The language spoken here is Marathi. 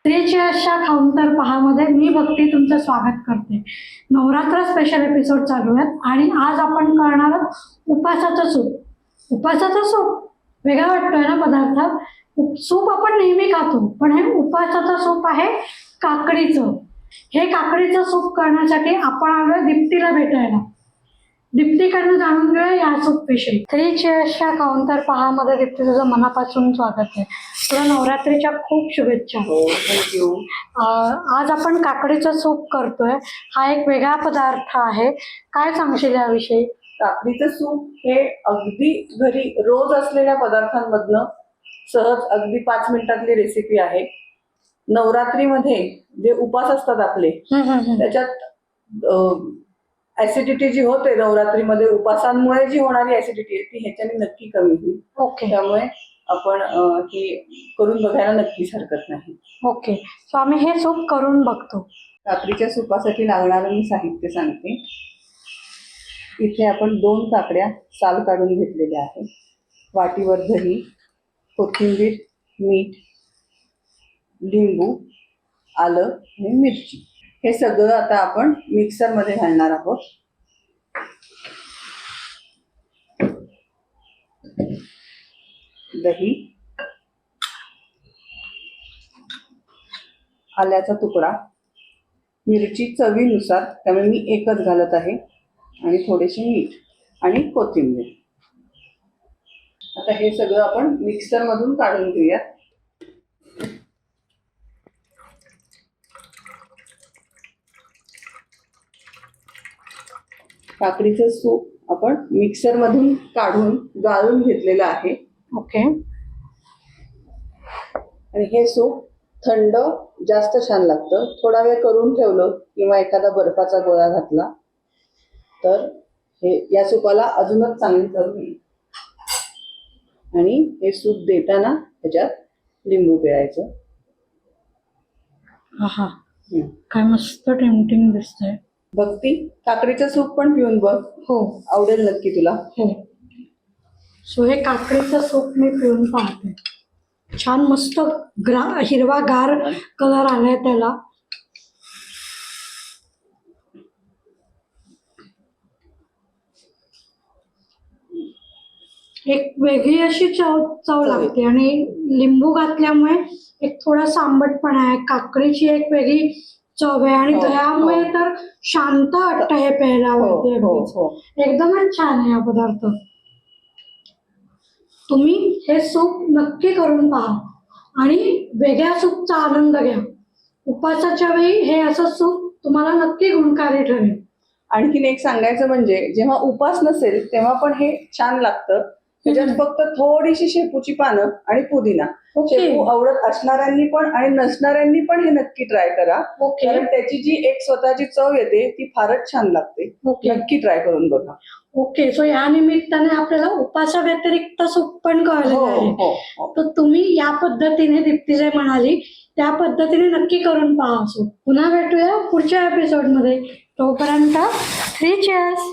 स्त्रीच्या अशा खाऊन पहामध्ये मी भक्ती तुमचं स्वागत करते. नवरात्र स्पेशल एपिसोड चालू आहेत आणि आज आपण करणार आहोत उपासाचं सूप. उपासाचं सूप वेगळा वाटतोय ना पदार्थ? सूप आपण नेहमी खातो पण हे उपासाचं सूप आहे काकडीचं. हे काकडीचं सूप करण्यासाठी आपण आलोय दीप्तीला भेटायला. दीप्तीकडनं जाणून घेऊया या सूप विषयी स्त्री चेअर्सच्या काउंटर पहामध्ये दीप्ती तुझं मनापासून स्वागत आहे. तुला नवरात्रीच्या खूप शुभेच्छा. हो आज आपण काकडीचं सूप करतोय. हा एक वेगळा पदार्थ आहे. काय सांगशील याविषयी? काकडीचं सूप हे अगदी घरी रोज असलेल्या पदार्थांमधनं सहज अगदी पाच मिनिटातली रेसिपी आहे. नवरात्रीमध्ये जे उपास असतात आपले. त्याच्यात ऍसिडिटी जी होते नवरात्रीमध्ये उपासांमुळे जी होणारी ऍसिडिटी आहे ती ह्याच्याने नक्की कमी होईल. ओके त्यामुळे आपण अं, हे करून बघायला नक्कीच हरकत नाही. ओके सो आम्ही हे सूप करून बघतो. काकडीच्या सुपासाठी लागणारं मी साहित्य सांगते. इथे आपण दोन काकड्या साल काढून घेतलेल्या आहेत. वाटीवर दही कोथिंबीर मीठ लिंबू आलं आणि मिरची. हे सगळं आता आपण मिक्सरमध्ये घालणार आहोत. दही. आल्याचा तुकडा. मिरची चवीनुसार त्यामुळे मी एकच घालत आहे. आणि थोडेसे मीठ आणि कोथिंबीर. आता हे सगळं आपण मिक्सरमधून काढून घेऊयात. काकडीचं सूप आपण मिक्सर मधून काढून गाळून घेतलेलं आहे. ओके. आणि हे सूप थंड जास्त छान लागतं. थोडा वेळ करून ठेवलं किंवा एखादा बर्फाचा गोळा घातला तर हे या सूपाला अजूनच चांगली चव येईल. आणि हे सूप देताना त्याच्यात लिंबू पिळायचं. हा. काय मस्त टेम्पटिंग दिसतंय. भक्ती काकडीचं सूप पण पिऊन बघ. हो. आवडेल नक्की तुला. हो. सो हे काकडीचं सूप मी पिऊन पाहते. छान मस्त ग्रा हिरवा गार कलर आलाय त्याला. एक वेगळी अशी चव चव लागते आणि लिंबू घातल्यामुळे एक थोडासा आंबटपणा आहे. काकडीची एक वेगळी चव आहे आणि हो, दह्यामुळे हो. तर शांत वाटतं हे प्यायला अगदीच. हो. एकदमच छान आहे हा पदार्थ. तुम्ही हे सूप नक्की करून पहा आणि वेगळ्या सूपचा आनंद घ्या. उपासाच्या वेळी हे असं सूप तुम्हाला नक्की गुणकारी ठरेल. आणखीन एक सांगायचं म्हणजे जेव्हा उपास नसेल तेव्हा पण हे छान लागतं. त्याच्यात फक्त थोडीशी शेपूची पानं आणि पुदिना. शेपू आवडत असणाऱ्यांनी पण आणि नसणाऱ्यांनी पण हे नक्की ट्राय करा. कारण त्याची जी एक स्वतःची चव येते ती फारच छान लागते. नक्की ट्राय करून बघा. ओके. सो या निमित्ताने आपल्याला उपासा व्यतिरिक्त सूप पण कळलेलं हो आहे. हो हो. तर तुम्ही या पद्धतीने दीप्ती जे म्हणाली त्या पद्धतीने नक्की करून पहा सूप. पुन्हा भेटूया पुढच्या एपिसोडमध्ये तोपर्यंत थ्री चेअर्स